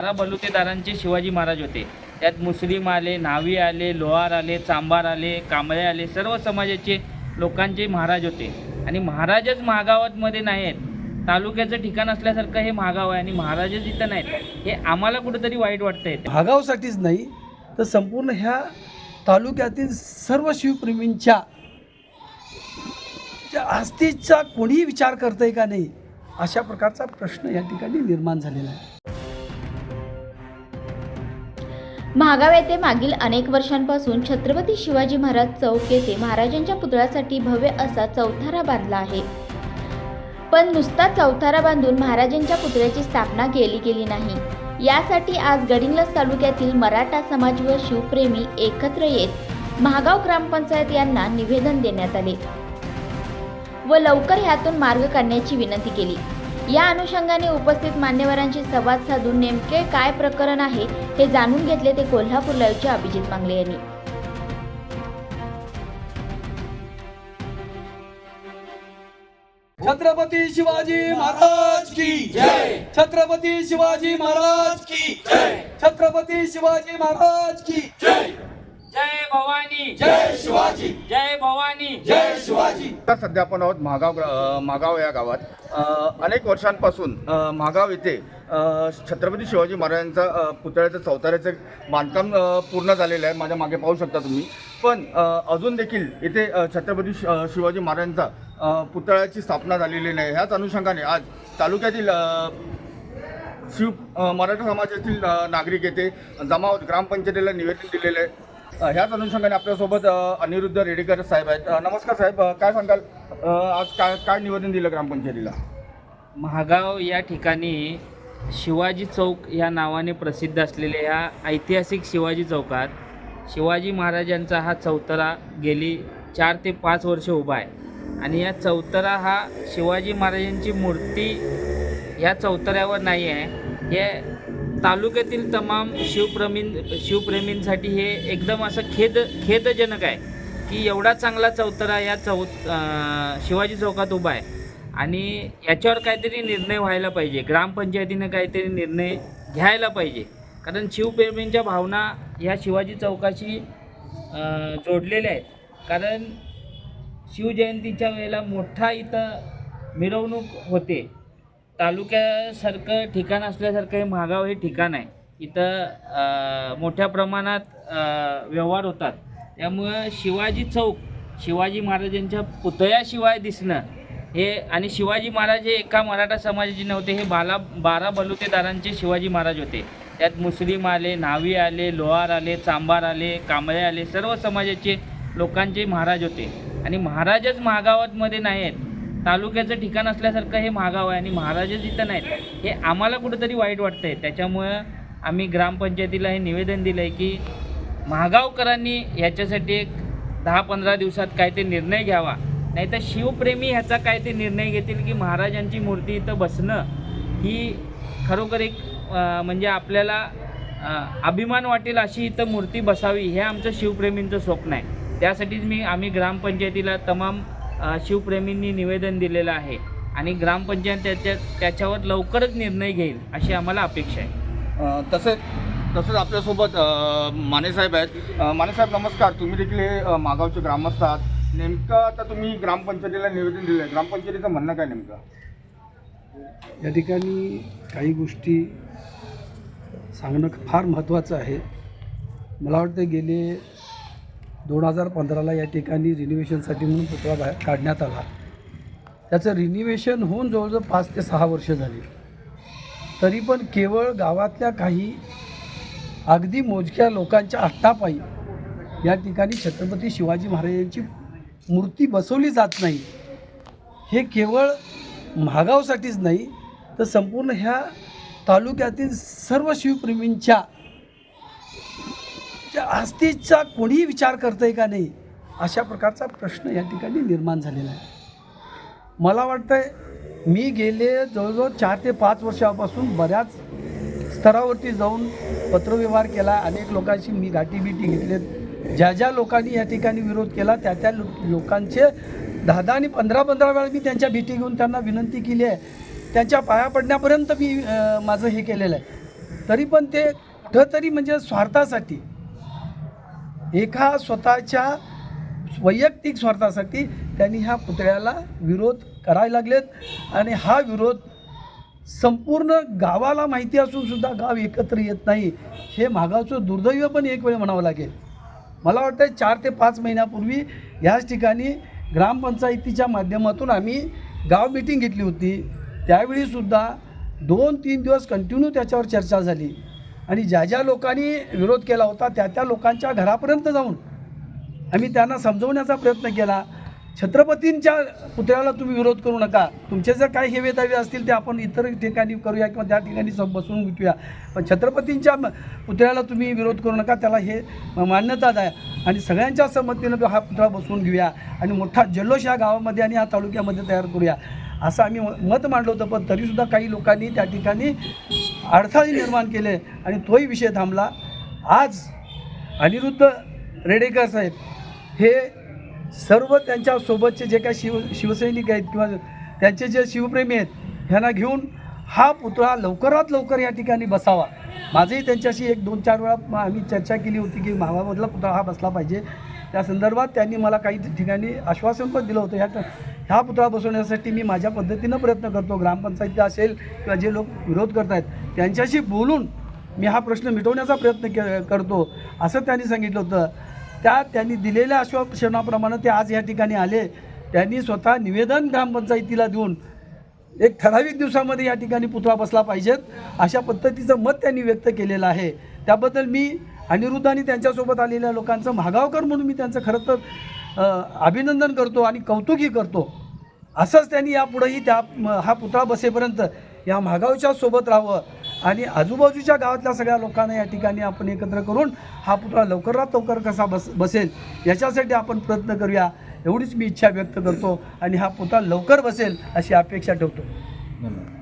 बारा बलुतेदारांचे शिवाजी महाराज होते. त्यात मुस्लिम आले न्हावी आले लोहार आले चांभार आले कांबळे आले सर्व समाजाचे लोकांचे महाराज होते. आणि महाराजच महागावातमध्ये नाही आहेत तालुक्याचं ठिकाण असल्यासारखं हे महागाव आहे आणि महाराजच इथं नाहीत. हे आम्हाला कुठेतरी वाईट वाटतंय भागावसाठीच नाही तर संपूर्ण ह्या तालुक्यातील सर्व शिवप्रेमींच्या ज्या कोणीही विचार करतंय का नाही अशा प्रकारचा प्रश्न या ठिकाणी निर्माण झालेला आहे. महागाव येथे मागील अनेक वर्षांपासून छत्रपती शिवाजी महाराज चौक येथे महाराजांच्या पुतळ्यासाठी भव्य असा चौथारा बांधला आहे. पण नुसता चौथारा बांधून महाराजांच्या पुतळ्याची स्थापना केली गेली नाही. यासाठी आज गडिंग्लज तालुक्यातील मराठा समाज व शिवप्रेमी एकत्र येत महागाव ग्रामपंचायत यांना निवेदन देण्यात आले व लवकर ह्यातून मार्ग काढण्याची विनंती केली. या अनुषंगाने उपस्थित मान्यवरांशी संवाद साधून नेमके काय प्रकरण आहे हे जाणून घेतले ते कोल्हापूर लाईव्हचे अभिजित मांगले यांनी. छत्रपती शिवाजी महाराज की जय. छत्रपती शिवाजी महाराज की जय. छत्रपती शिवाजी महाराज की जय. जय भवानी। जय शिवाजी। जय भवानी। जय शिवाजी। आता सध्या आपण आहोत महागाव ग्रा- महागाव या गावात. अ, अनेक वर्षांपासून अ, महागाव येथे अ, छत्रपती शिवाजी महाराजांचा अ, पुतळ्याचं चौताऱ्याचं बांधकाम अ, पूर्ण झालेलं आहे. माझ्या मागे पाहू शकता तुम्ही. पण अ, अजून देखील इथे अ, छत्रपती शि- अ, शिवाजी महाराजांचा अ, पुतळ्याची स्थापना झालेली नाही. ह्याच अनुषंगाने आज तालुक्यातील अ, शिव अ, मराठा समाजातील अ, नागरिक येथे जमावत ग्रामपंचायतीला निवेदन दिलेलं आहे. ह्याच अनुषंगाने आपल्यासोबत अनिरुद्ध रेडेकर साहेब आहेत. नमस्कार साहेब. काय सांगाल? आज काय काय निवेदन दिलं ग्रामपंचायतीला? महागाव या ठिकाणी शिवाजी चौक या नावाने प्रसिद्ध असलेल्या ह्या ऐतिहासिक शिवाजी चौकात शिवाजी महाराजांचा हा चौतरा गेली चार ते पाच वर्ष उभा आहे. आणि या चौतरा हा शिवाजी महाराजांची मूर्ती या चौतऱ्यावर नाही आहे. हे तालुक्यातील तमाम शिवप्रेमीं शिवप्रेमींसाठी हे एकदम असं खेद खेदजनक आहे की एवढा चांगला चौतरा या चौ शिवाजी चौकात उभा आहे. आणि याच्यावर काहीतरी निर्णय व्हायला पाहिजे. ग्रामपंचायतीनं काहीतरी निर्णय घ्यायला पाहिजे. कारण शिवप्रेमींच्या भावना ह्या शिवाजी चौकाशी जोडलेल्या आहेत. कारण शिवजयंतीच्या वेळेला मोठा इथं मिरवणूक होते. तालुक्यासारखं ठिकाण असल्यासारखं हे महागाव हे ठिकाण आहे. इथं मोठ्या प्रमाणात व्यवहार होतात. त्यामुळं शिवाजी चौक शिवाजी महाराजांच्या पुतळ्याशिवाय दिसणं हे आणि शिवाजी महाराज हे एका मराठा समाजाचे नव्हते हे बाला बारा बलुतेदारांचे शिवाजी महाराज होते. त्यात मुस्लिम आले न्हावी आले लोहार आले चांबार आले कांबळे आले सर्व समाजाचे लोकांचे महाराज होते. आणि महाराजच महागावातमध्ये नाही आहेत तालुक्याचं ठिकाण असल्यासारखं हे महागाव आहे आणि महाराजच इथं नाहीत हे आम्हाला कुठंतरी वाईट वाटतं आहे त्याच्यामुळं आम्ही ग्रामपंचायतीला हे निवेदन दिलं आहे की महागावकरांनी ह्याच्यासाठी एक दहा पंधरा दिवसात काय ते निर्णय घ्यावा. नाहीतर शिवप्रेमी ह्याचा काय ते निर्णय घेतील की महाराजांची मूर्ती इथं बसणं ही खरोखर एक म्हणजे आपल्याला अभिमान वाटेल अशी इथं मूर्ती बसावी हे आमचं शिवप्रेमींचं स्वप्न आहे. त्यासाठीच मी आम्ही ग्रामपंचायतीला तमाम शिवप्रेमींनी निवेदन दिलेलं आहे आणि ग्रामपंचायत त्याच्या त्याच्यावर लवकरच निर्णय घेईल अशी आम्हाला अपेक्षा आहे. तसेच तसंच आपल्यासोबत मानेसाहेब आहेत. मानेसाहेब नमस्कार. तुम्ही देखील हे मागावचे ग्रामस्थ आहात. नेमकं आता तुम्ही ग्रामपंचायतीला निवेदन दिलं आहे. ग्रामपंचायतीचं म्हणणं काय नेमकं? या ठिकाणी काही गोष्टी सांगणं फार महत्त्वाचं आहे. मला वाटतं गेले दोन हजार पंधराला या ठिकाणी रिनिव्हेशनसाठी म्हणून पुतळा बाहेर काढण्यात आला. त्याचं रिनिव्हेशन होऊन जवळजवळ पाच ते सहा वर्ष झाली. तरी पण केवळ गावातल्या काही अगदी मोजक्या लोकांच्या आत्तापायी या ठिकाणी छत्रपती शिवाजी महाराजांची मूर्ती बसवली जात नाही. हे केवळ महागावसाठीच नाही तर संपूर्ण ह्या तालुक्यातील सर्व शिवप्रेमींच्या म्हणजे आस्तीचा कोणीही विचार करतंय का नाही अशा प्रकारचा प्रश्न या ठिकाणी निर्माण झालेला आहे. मला वाटतंय मी गेले जवळजवळ चार ते पाच वर्षापासून बऱ्याच स्तरावरती जाऊन पत्रव्यवहार केला अनेक लोकांशी मी गाठीबिटी घेतलेत. ज्या ज्या लोकांनी या ठिकाणी विरोध केला त्या त्या लो लोकांचे दहा दहा आणि पंधरा पंधरा वेळा मी त्यांच्या भेटी घेऊन त्यांना विनंती केली आहे. त्यांच्या पाया पडण्यापर्यंत मी माझं हे केलेलं आहे. तरी पण ते कुठंतरी म्हणजे स्वार्थासाठी एका स्वतःच्या वैयक्तिक स्वार्थासाठी त्यांनी ह्या पुतळ्याला विरोध करायला लागलेत. आणि हा विरोध संपूर्ण गावाला माहिती असून सुद्धा गाव एकत्र येत नाही हे मागावचं दुर्दैव पण एक वेळ म्हणावं लागेल. मला वाटतं चार ते पाच महिन्यापूर्वी ह्याच ठिकाणी ग्रामपंचायतीच्या माध्यमातून आम्ही गाव मिटिंग घेतली होती. त्यावेळीसुद्धा दोन तीन दिवस कंटिन्यू त्याच्यावर चर्चा झाली. आणि ज्या ज्या लोकांनी विरोध केला होता त्या त्या लोकांच्या घरापर्यंत जाऊन आम्ही त्यांना समजवण्याचा प्रयत्न केला. छत्रपतींच्या पुतळ्याला तुम्ही विरोध करू नका. तुमचे जर काही हेवे दावे असतील ते आपण इतर ठिकाणी करूया किंवा त्या ठिकाणी बसून बसवून विकूया पण छत्रपतींच्या म- पुतळ्याला तुम्ही विरोध करू नका त्याला हे मान्यता द्या. आणि सगळ्यांच्या संमतीनं हा पुतळा बसवून घेऊया आणि मोठा जल्लोष या गावामध्ये आणि या तालुक्यामध्ये तयार करूया. असं आम्ही म- मत मांडलं होतं पण तरीसुद्धा काही लोकांनी त्या ठिकाणी अडथळे निर्माण केले आणि तोही विषय थांबला. आज अनिरुद्ध रेडेकर साहेब हे सर्व त्यांच्यासोबतचे जे काही शिव शिवसैनिक आहेत किंवा त्यांचे जे शिवप्रेमी आहेत ह्यांना घेऊन हा पुतळा लवकरात लवकर या ठिकाणी बसावा. माझंही त्यांच्याशी एक दोन चार वेळा आम्ही चर्चा केली होती की मावामधला पुतळा हा बसला पाहिजे. त्या संदर्भात त्यांनी मला काही ठिकाणी आश्वासन पण दिलं होतं. ह्या ह्या पुतळा बसवण्यासाठी मी माझ्या पद्धतीनं प्रयत्न करतो. ग्रामपंचायती असेल किंवा जे लोक विरोध करत आहेत त्यांच्याशी बोलून मी हा प्रश्न मिटवण्याचा प्रयत्न के करतो असं त्यांनी सांगितलं होतं. त्या त्यांनी दिलेल्या आश्वासनाप्रमाणे ते आज या ठिकाणी आले. त्यांनी स्वतः निवेदन ग्रामपंचायतीला देऊन एक ठराविक दिवसामध्ये या ठिकाणी पुतळा बसला पाहिजेत अशा पद्धतीचं मत त्यांनी व्यक्त केलेलं आहे. त्याबद्दल मी अनिरुद्ध आणि त्यांच्यासोबत आलेल्या लोकांचं महागावकर म्हणून मी त्यांचं खरं तर अभिनंदन करतो आणि कौतुकही करतो. असंच त्यांनी यापुढेही त्या हा पुतळा बसेपर्यंत या महागावच्या सोबत राहावं आणि आजूबाजूच्या गावातल्या सगळ्या लोकांना या ठिकाणी आपण एकत्र करून हा पुतळा लवकरात लवकर कसा बस बसेल याच्यासाठी आपण प्रयत्न करूया एवढीच मी इच्छा व्यक्त करतो आणि हा पुतळा लवकर बसेल अशी अपेक्षा ठेवतो. धन्यवाद.